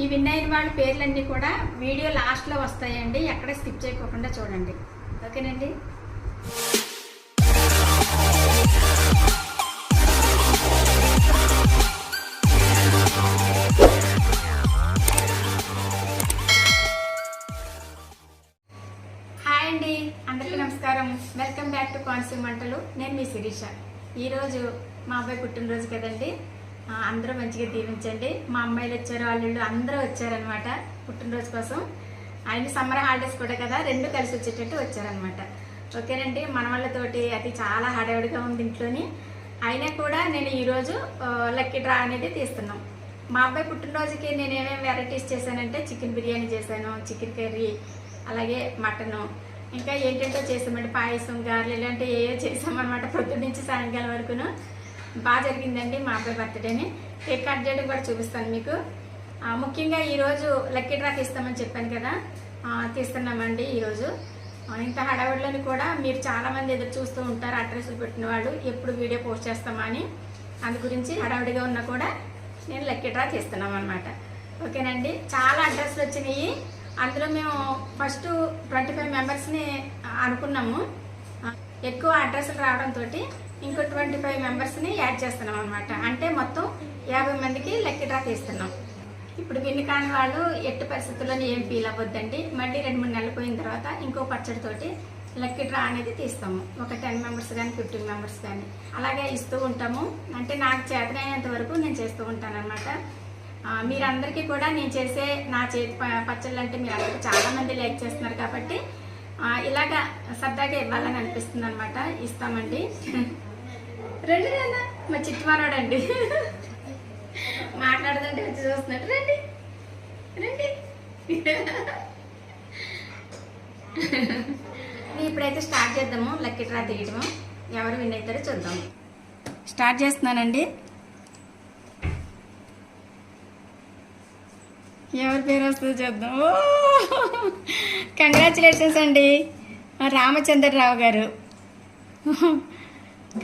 ఈ విన్ అయిన వాళ్ళ పేర్లన్నీ కూడా వీడియో లాస్ట్లో వస్తాయండి. ఎక్కడ స్కిప్ చేయకోకుండా చూడండి. ఓకేనండి? హాయ్ అండి. అందరికీ నమస్కారం. వెల్కమ్ బ్యాక్ టు కోనసీమ వంటలు. నేను మీ శిరీష. ఈరోజు మా అబ్బాయి పుట్టినరోజు కదండి. అందరూ మంచిగా దీవించండి. మా అమ్మాయిలు వచ్చారు వాళ్ళు అందరూ వచ్చారనమాట పుట్టినరోజు కోసం. ఆయన సమ్మర్ హాలిడేస్ కూడా కదా రెండు కలిసి వచ్చేటట్టు వచ్చారనమాట ఓకేనండి మన వాళ్ళతోటి అది చాలా హడావిడిగా ఉంది ఇంట్లోని. అయినా కూడా నేను ఈరోజు లక్కీ డ్రా అనేది తీస్తున్నాం. మా అబ్బాయి పుట్టినరోజుకి నేను ఏమేమి వెరైటీస్ చేశానంటే చికెన్ బిర్యానీ చేశాను చికెన్ కర్రీ అలాగే మటను. ఇంకా ఏంటంటే చేసామంటే పాయసం గారెలు ఇలాంటివి ఏవో చేసామన్నమాట పొద్దున్న నుంచి సాయంకాలం వరకును. బాగా జరిగిందండి మా అబ్బాయి బర్త్డేని. కేక్ కట్ చేయడం కూడా చూపిస్తాను మీకు. ముఖ్యంగా ఈరోజు లక్కీ డ్రా తీస్తామని చెప్పాను కదా. తీస్తున్నామండి ఈరోజు. ఇంత హడావిడిలోని కూడా మీరు చాలా మంది ఎదురు చూస్తూ ఉంటారు అడ్రస్లు పెట్టిన వాళ్ళు. ఎప్పుడు వీడియో పోస్ట్ చేస్తామా అని. అందు గురించి హడావిడిగా ఉన్నా కూడా నేను లక్కీ డ్రా తీస్తున్నాం అనమాట ఓకేనండి? చాలా అడ్రస్లు వచ్చినాయి. అందులో మేము ఫస్ట్ ట్వంటీ ఫైవ్ మెంబర్స్ని అనుకున్నాము. ఎక్కువ అడ్రస్లు రావడంతో ఇంకో ట్వంటీ ఫైవ్ మెంబర్స్ని యాడ్ చేస్తున్నాం అనమాట అంటే మొత్తం యాభై మందికి లక్కీ డ్రా తీస్తున్నాం ఇప్పుడు విన్ని కాని వాళ్ళు ఎట్టి పరిస్థితుల్లోనే ఏం ఫీల్ అవ్వద్దండి. మళ్ళీ రెండు మూడు నెలలు పోయిన తర్వాత ఇంకో పచ్చడితోటి లక్కీ డ్రా అనేది తీస్తాము. ఒక టెన్ మెంబర్స్ కానీ ఫిఫ్టీన్ మెంబర్స్ కానీ అలాగే ఇస్తూ ఉంటాము. అంటే నాకు చేతనైనంత వరకు నేను చేస్తూ ఉంటానన్నమాట మీరందరికీ కూడా నేను చేసే నా చేతి పచ్చళ్ళు అంటే మీరు అందరికీ చాలా మంది లైక్ చేస్తున్నారు కాబట్టి ఇలాగా సరదాగా ఇవ్వాలని అనిపిస్తుంది అనమాట ఇస్తామండి. రండి నాన్న మా చిట్టుమారాడండి మాట్లాడదంటే వచ్చి చూస్తున్నట్టు రండి రండి. ఇప్పుడైతే స్టార్ట్ చేద్దాము లక్కీ డ్రా తీయటము. ఎవరు విన్ అవుతారో చూద్దాము స్టార్ట్ చేస్తున్నానండి. ఎవరి పేరు వస్తుందో చూద్దాం. కంగ్రాచులేషన్స్ అండి. రామచంద్రరావు గారు.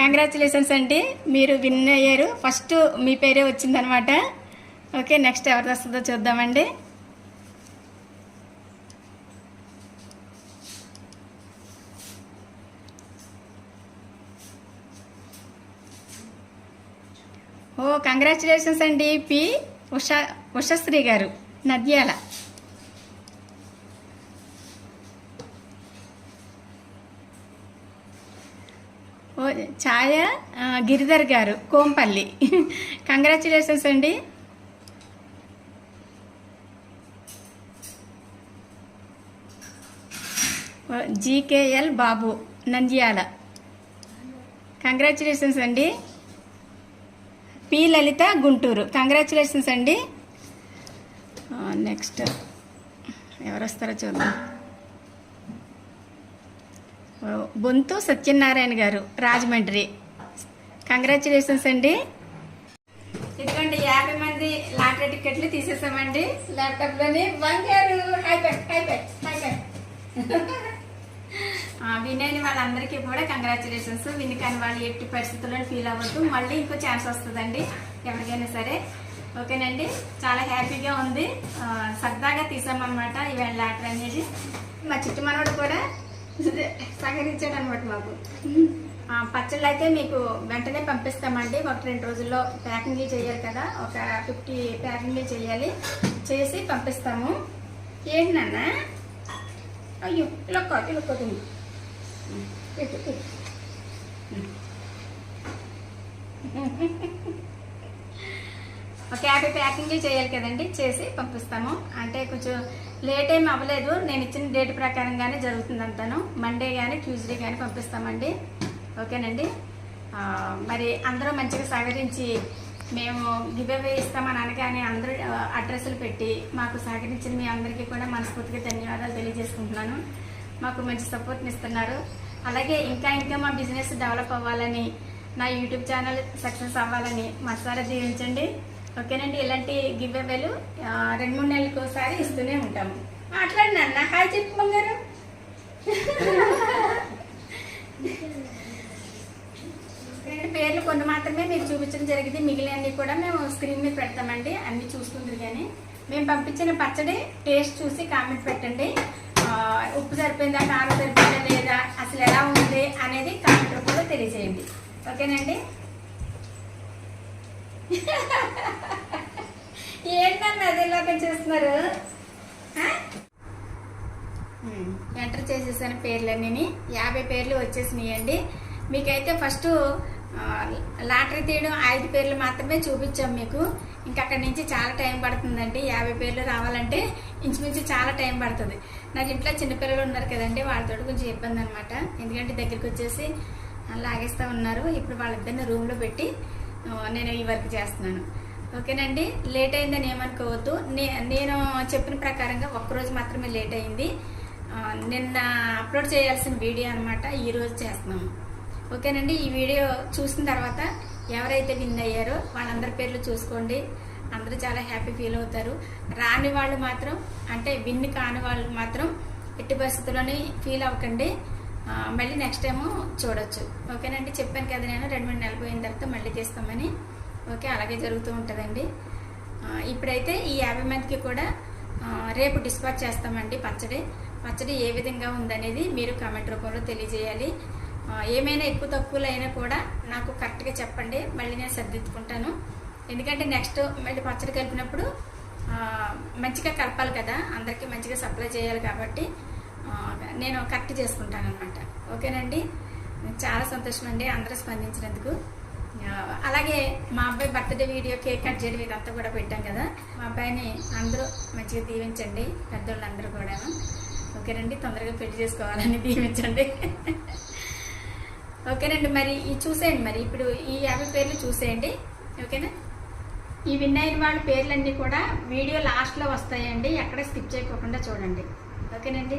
కంగ్రాచులేషన్స్ అండి. మీరు విన్ అయ్యారు. ఫస్ట్ మీ పేరే వచ్చిందనమాట. ఓకే నెక్స్ట్ ఎవరిది వస్తుందో చూద్దామండి. Oh, ఓ కంగ్రాచులేషన్స్ అండి. పి ఉషా ఉషశ్రీ గారు నద్యాల ఓ ఛాయ గిరిధర్ గారు కోంపల్లి. కంగ్రాచులేషన్స్ అండి. జీకేఎల్ బాబు నంద్యాల. కంగ్రాచులేషన్స్ అండి. పి లలిత గుంటూరు. కంగ్రాచులేషన్స్ అండి. నెక్స్ట్ ఎవరు వస్తారో చూద్దాం. బొంతు సత్యనారాయణ గారు రాజమండ్రి. కంగ్రాచులేషన్స్ అండి. ఇదిగోండి యాభై మంది లాటరీ టికెట్లు తీసేసామండి. ల్యాప్టాప్లోని బంగారు హై వాళ్ళందరికీ కూడా కంగ్రాచులేషన్స్ విన్ కానీ వాళ్ళు ఎట్టి పరిస్థితుల్లో ఫీల్ అవ్వద్దు. మళ్ళీ ఇంకో ఛాన్స్ వస్తుందండి ఎవరికైనా సరే. ఓకేనండి? చాలా హ్యాపీగా ఉంది. సరదాగా తీసామన్నమాట ఈవేళ లాటరీ అనేది. మా చిట్టు మనవడు కూడా సహకరించాడు అనమాట మాకు. పచ్చళ్ళు అయితే మీకు వెంటనే పంపిస్తామండి. ఒక రెండు రోజుల్లో ప్యాకింగ్ చేయాలి కదా. ఒక ఫిఫ్టీ ప్యాకింగ్ చేయాలి. చేసి పంపిస్తాము. ఏంటి నాన్న? అయ్యో ఇలా కాదు ఇలా కాదు ఒక యాభై ప్యాకింగ్ చేయాలి కదండి. చేసి పంపిస్తాము. అంటే కొంచెం లేట్ ఏం అవ్వలేదు. నేను ఇచ్చిన డేట్ ప్రకారంగానే జరుగుతుంది అంతాను మండే కానీ ట్యూస్డే కానీ పంపిస్తామండి. ఓకేనండి? మరి అందరూ మంచిగా సహకరించి మేము గివ్వే ఇస్తామని అనగానే అందరూ అడ్రస్లు పెట్టి మాకు సహకరించిన మీ అందరికీ కూడా మనస్ఫూర్తిగా ధన్యవాదాలు తెలియజేసుకుంటున్నాను. మాకు మంచి సపోర్ట్ని ఇస్తున్నారు. అలాగే ఇంకా ఇంకా మా బిజినెస్ డెవలప్ అవ్వాలని నా యూట్యూబ్ ఛానల్ సక్సెస్ అవ్వాలని మనసారా దీవించండి ఓకేనండి ఇలాంటి గివ్ అవేలు రెండు మూడు నెలలకు ఒకసారి ఇస్తూనే ఉంటాము మాట్లాడి నాన్న హాయ్ చెప్పు బంగారు. రెండు పేర్లు కొన్ని మాత్రమే మీరు చూపించడం జరిగింది. మిగిలినవి కూడా మేము స్క్రీన్ మీద పెడతామండి. అన్ని చూసుకుందరు కానీ మేము పంపించిన పచ్చడి టేస్ట్ చూసి కామెంట్ పెట్టండి. ఉప్పు సరిపోయిందా కారం సరిపోయిందా లేదా అసలు ఎలా ఉంది అనేది కామెంట్ రూపంలో తెలియజేయండి. ఓకేనండి? ఏంటన్నా అది ఇలా పెంచేస్తున్నారు? ఉమ్, ఎంటర్ చేసేసాను పేర్లన్నీ. యాభై పేర్లు వచ్చేసినాయండి. మీకైతే ఫస్ట్ లాటరీ తీయడం ఐదు పేర్లు మాత్రమే చూపించాం మీకు. ఇంకా అక్కడి నుంచి చాలా టైం పడుతుందండి. యాభై పేర్లు రావాలంటే ఇంచుమించు చాలా టైం పడుతుంది. నాకు ఇంట్లో చిన్నపిల్లలు ఉన్నారు కదండి వాళ్ళతో కొంచెం ఇబ్బంది అనమాట ఎందుకంటే దగ్గరికి వచ్చేసి లాగేస్తూ ఉన్నారు. ఇప్పుడు వాళ్ళిద్దరిని రూమ్లో పెట్టి నేను ఈ వర్క్ చేస్తున్నాను. ఓకేనండి? లేట్ అయిందని ఏమనుకోవద్దు. నే నేను చెప్పిన ప్రకారంగా ఒక్కరోజు మాత్రమే లేట్ అయింది. నిన్న అప్లోడ్ చేయాల్సిన వీడియో అనమాట ఈరోజు చేస్తున్నాము. ఓకేనండి? ఈ వీడియో చూసిన తర్వాత ఎవరైతే విన్ అయ్యారో వాళ్ళందరి పేర్లు చూసుకోండి. అందరూ చాలా హ్యాపీ ఫీల్ అవుతారు. రాని వాళ్ళు మాత్రం అంటే విన్ కాని వాళ్ళు మాత్రం ఎట్టి పరిస్థితుల్లోనే ఫీల్ అవ్వకండి. మళ్ళీ నెక్స్ట్ టైము చూడొచ్చు. ఓకేనండి? చెప్పాను కదా నేను రెండు మూడు నెలలు పోయిన తర్వాత మళ్ళీ తీస్తామని. ఓకే అలాగే జరుగుతూ ఉంటుందండి. ఇప్పుడైతే ఈ యాభై మందికి కూడా రేపు డిస్పాచ్ చేస్తామండి పచ్చడి. పచ్చడి ఏ విధంగా ఉందనేది మీరు కామెంట్ రూపంలో తెలియజేయాలి. ఏమైనా ఎక్కువ తక్కువలు అయినా కూడా నాకు కరెక్ట్గా చెప్పండి. మళ్ళీ నేను సర్దిద్దుకుంటాను. ఎందుకంటే నెక్స్ట్ మళ్ళీ పచ్చడి కలిపినప్పుడు మంచిగా కలపాలి కదా. అందరికీ మంచిగా సప్లై చేయాలి కాబట్టి. నేను కరెక్ట్ చేసుకుంటాను అనమాట ఓకేనండి చాలా సంతోషం అండి అందరూ స్పందించినందుకు. అలాగే మా అబ్బాయి బర్త్డే వీడియో కేక్ కట్ చేయడం ఇదంతా కూడా పెట్టాం కదా. మా అబ్బాయిని అందరూ మంచిగా దీవించండి పెద్దోళ్ళందరూ కూడా ఓకేనండి? తొందరగా పెళ్ళి చేసుకోవాలని దీవించండి. ఓకేనండి మరి ఈ చూసేయండి మరి. ఇప్పుడు ఈ యాభై పేర్లు చూసేయండి. ఓకేనా? ఈ విన్ అయిన వాళ్ళ పేర్లన్నీ కూడా వీడియో లాస్ట్లో వస్తాయండి. ఎక్కడ స్కిప్ చేయకోకుండా చూడండి. ఓకేనండి?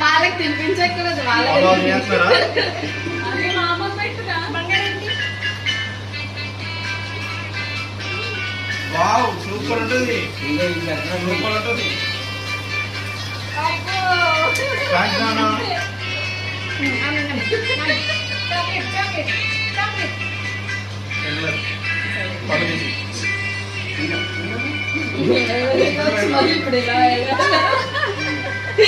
వాళ్ళకి తినిపించక్కర్లేదు వాళ్ళకి వావ్ సూపర్ ఉంటుంది. సూపర్ ఉంటుంది. ఇప్పుడు ఇలా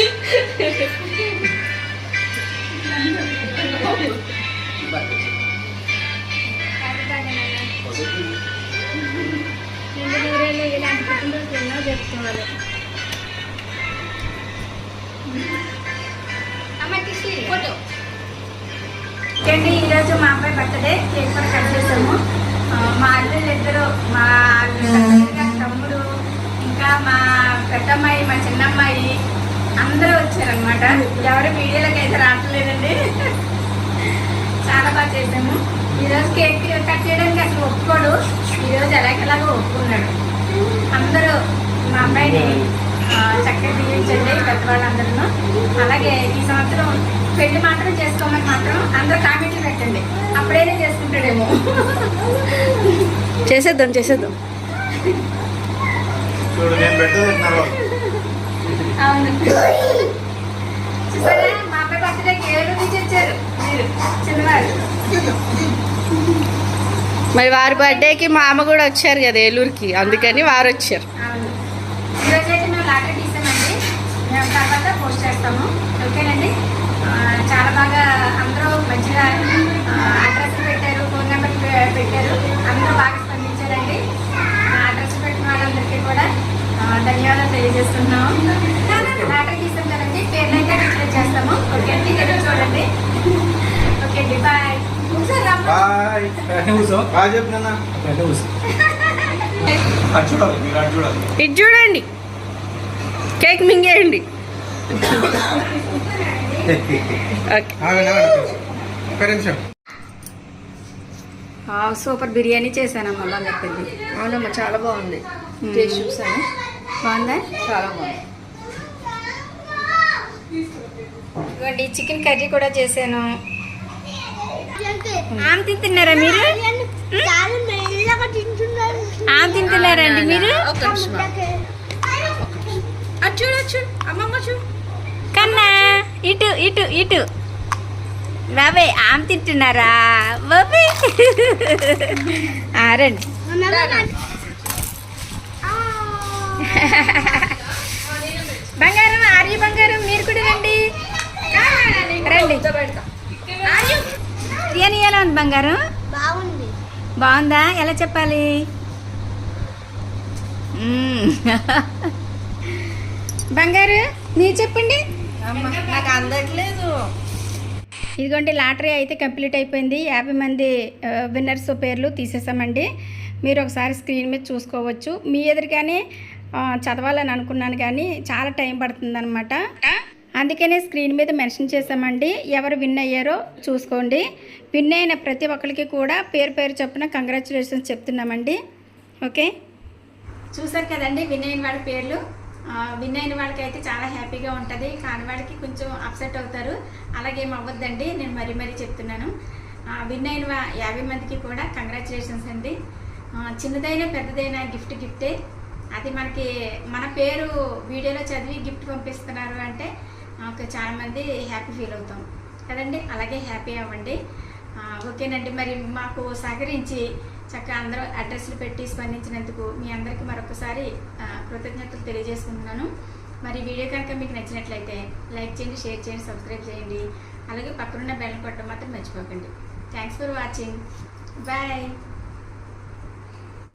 ఈరోజు మా అబ్బాయి బర్త్డే కేక్ కూడా కట్ చేసాము మా అల్లుళ్ళు ఇద్దరు మా తమ్ముడు ఇంకా మా పెద్దమ్మాయి మా చిన్నమ్మాయి అందరూ వచ్చారనమాట ఎవరు వీడియోలోకి అయితే రావట్లేదండి. చాలా బాగా చేసాము ఈరోజు కేక్ కట్ చేయడానికి అసలు ఒప్పుకోడు. ఈరోజు ఎలాగెలాగో ఒప్పుకున్నాడు. అందరూ మా అబ్బాయిని చక్కగా దీవించండి పెద్దవాళ్ళందరూ అలాగే ఈ సంవత్సరం పెళ్ళి మాత్రం చేసుకోమని మాత్రం అందరూ కామెంట్లు పెట్టండి. అప్పుడైనా చేసుకుంటాడేమో. చేసేద్దాం చేసేద్దాం. చూడు నేను అవును. చూసారా? మా అబ్బాయి బర్త్డేకి ఏడు నుంచి వచ్చారు? మీరు చిన్నవారు. మరి వారి బర్త్డేకి మా అమ్మ కూడా వచ్చారు కదా ఏలూరుకి. అందుకని వారు వచ్చారు. అవును. ఈరోజు అయితే మేము లాటరీ తీసామండి. మేము తర్వాత పోస్ట్ చేస్తాము. ఓకేనండి? చాలా బాగా అందరూ మంచిగా అడ్రస్ పెట్టారు ఫోన్ నెంబర్ పెట్టారు. అందరూ బాగా స్పందించారండి. అడ్రస్ పెట్టిన వాళ్ళందరికీ కూడా ధన్యవాదాలు తెలియజేస్తున్నాము. చేస్తాము ఓకే అండి ఎదురు చూడండి. ఓకే అండి బాయ్ చెప్పు నాన్న. ఇది చూడండి. కేక్ మింగేయండి. సూపర్ బిర్యానీ చేశానమ్మా బంగారు తల్లి అవునమ్మా చాలా బాగుంది. టేస్ట్ చూసాను బాగుందా? చాలా బాగుంది. ఇదిగోండి చికెన్ కర్రీ కూడా చేశాను. ఆమె తింటున్నారా మీరు? ఆమె తింటున్నారండి మీరు? కన్నా ఇటు ఇటు ఇటు. బాబాయ్ ఆమె తింటున్నారా? బాబాయ్. ఆ, రండి. బంగారం ఆర్య బంగారం మీరు కూడా రండి. బిర్యానీ ఎలా ఉంది బంగారం. బాగుంది. బాగుందా? ఎలా చెప్పాలి. బంగారు మీరు చెప్పండి. నాకు అందట్లేదు. ఇదిగోండి లాటరీ అయితే కంప్లీట్ అయిపోయింది. యాభై మంది విన్నర్స్ పేర్లు తీసేసామండి. మీరు ఒకసారి స్క్రీన్ మీద చూసుకోవచ్చు. మీ ఎదురుగానే చదవాలని అనుకున్నాను కానీ చాలా టైం పడుతుందన్నమాట. అందుకనే స్క్రీన్ మీద మెన్షన్ చేశామండి. ఎవరు విన్ అయ్యారో చూసుకోండి. విన్ అయిన ప్రతి ఒక్కరికి కూడా పేరు పేరు చొప్పున కంగ్రాచులేషన్స్ చెప్తున్నామండి. ఓకే? చూసారు కదండి విన్ అయిన వాళ్ళ పేర్లు. విన్ అయిన వాళ్ళకి అయితే చాలా హ్యాపీగా ఉంటుంది. కాని వాళ్ళకి కొంచెం అప్సెట్ అవుతారు. అలాగే ఏం అవ్వద్దండి. నేను మరీ మరీ చెప్తున్నాను. విన్ అయిన యాభై మందికి కూడా కంగ్రాచులేషన్స్ అండి. చిన్నదైనా పెద్దదైనా గిఫ్ట్ గిఫ్టే. అది మనకి మన పేరు వీడియోలో చదివి గిఫ్ట్ పంపిస్తున్నారు అంటే ఓకే చాలా మంది హ్యాపీ ఫీల్ అవుతాం. కదండి? అలాగే హ్యాపీ అవ్వండి. ఓకేనండి. మరి మాకు సహకరించి చక్కగా అందరూ అడ్రస్లు పెట్టి స్పందించినందుకు మీ అందరికీ మరొకసారి కృతజ్ఞతలు తెలియజేసుకుంటున్నాను. మరి వీడియో కనుక మీకు నచ్చినట్లయితే లైక్ చేయండి షేర్ చేయండి సబ్స్క్రైబ్ చేయండి. అలాగే పక్కనున్న బెల్ కొట్టడం మాత్రం మర్చిపోకండి. Thanks for watching bye